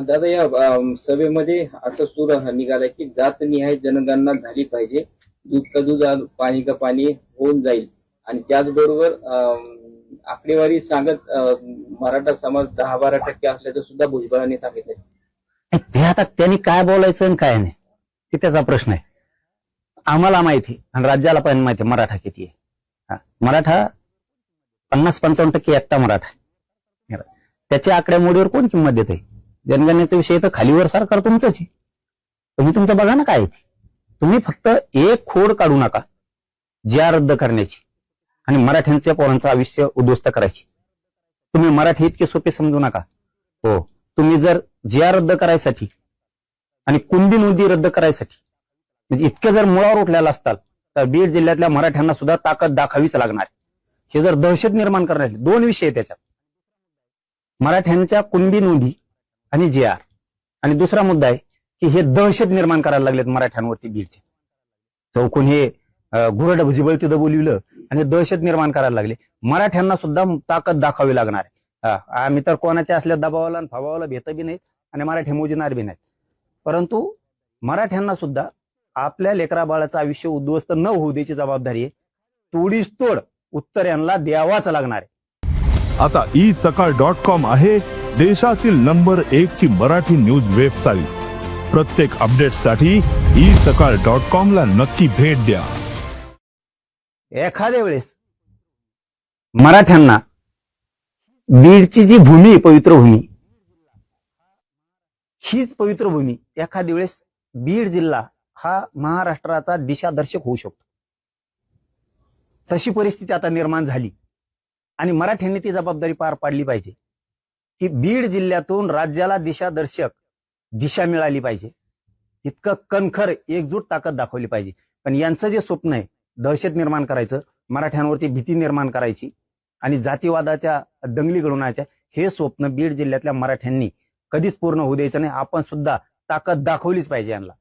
दादा या अं, सभेमध्ये असं सूर निघाला की जात निहाय जनगणना झाली पाहिजे. दूध का दूध आणि पाणी का पाणी होऊन जाईल. आणि त्याचबरोबर अं, आकडेवारी सांगत अं, मराठा समाज दहा बारा टक्के असल्याचं सुद्धा भुजबळांनी सांगितलं ते आता त्यांनी काय बोलायचं आणि काय नाही ते त्याचा प्रश्न आहे. आम्हाला माहिती आणि राज्याला पण माहिती आहे मराठा किती आहे. हा, मराठा पन्नास पंचावन्न टक्के एकटा मराठा आहे. त्याच्या आकड्यामोडीवर कोण किंमत देत आहे जनगणनेचा विषय तर खालीवर सरकार तुमचंच आहे. तुम्ही तुमचं बघा ना काय ते. तुम्ही फक्त एक खोड काढू नका. ज्या रद्द करण्याची आणि मराठ्यांच्या पोरांचं आयुष्य उद्ध्वस्त करायची. तुम्ही मराठी इतके सोपे समजू नका. हो तुम्ही जर ज्या रद्द करायसाठी आणि कुंडी नोंदी रद्द करायसाठी म्हणजे इतके जर मुळावर उठलेला असताल तर बीड जिल्ह्यातल्या मराठ्यांना सुद्धा ताकद दाखावीच लागणार हे जर दहशत निर्माण करण्याचे दोन विषय त्याच्यात मराठ्यांच्या कुणबी नोंदी आणि जे आर. आणि दुसरा मुद्दा आहे की हे दहशत निर्माण करायला लागलेत मराठ्यांवरती बीडचे चौकून हे घुरड भुजिबळ तिथं बोलविलं आणि दहशत निर्माण करायला लागले. मराठ्यांना सुद्धा ताकद दाखवावी लागणार आहे. आम्ही तर कोणाच्या असल्या दबावाला आणि फबावाला भेट बी नाहीत आणि मराठी मोजणार बी नाहीत. परंतु मराठ्यांना सुद्धा आपल्या लेकरा बाळाचं आयुष्य उद्ध्वस्त न होऊ द्यायची जबाबदारी आहे. तोडीस तोड उत्तर यांना द्यावाच लागणार आहे. आता ई सकाळ डॉट कॉम आहे. देशातील नंबर एक ची मराठी न्यूज वेबसाईट. प्रत्येक अपडेटसाठी ई सकाळ डॉट कॉम ला नक्की भेट द्या. एखाद्या वेळेस मराठ्यांना बीडची जी भूमी पवित्र भूमी हीच पवित्र भूमी एखाद्या वेळेस बीड जिल्हा हा महाराष्ट्राचा दिशादर्शक होऊ शकतो. तशी परिस्थिती आता निर्माण झाली. आणि मराठ्यांनी ती जबाबदारी पार पाडली पाहिजे. की बीड जिल्ह्यातून राज्याला दिशादर्शक दिशा मिळाली पाहिजे. इतकं कणखर एकजूट ताकद दाखवली पाहिजे. पण यांचं जे स्वप्न आहे दहशत निर्माण करायचं मराठ्यांवरती भीती निर्माण करायची आणि जातीवादाच्या दंगली घडवण्याच्या हे स्वप्न बीड जिल्ह्यातल्या मराठ्यांनी कधीच पूर्ण होऊ द्यायचं नाही. आपण सुद्धा ताकद दाखवलीच पाहिजे यांना.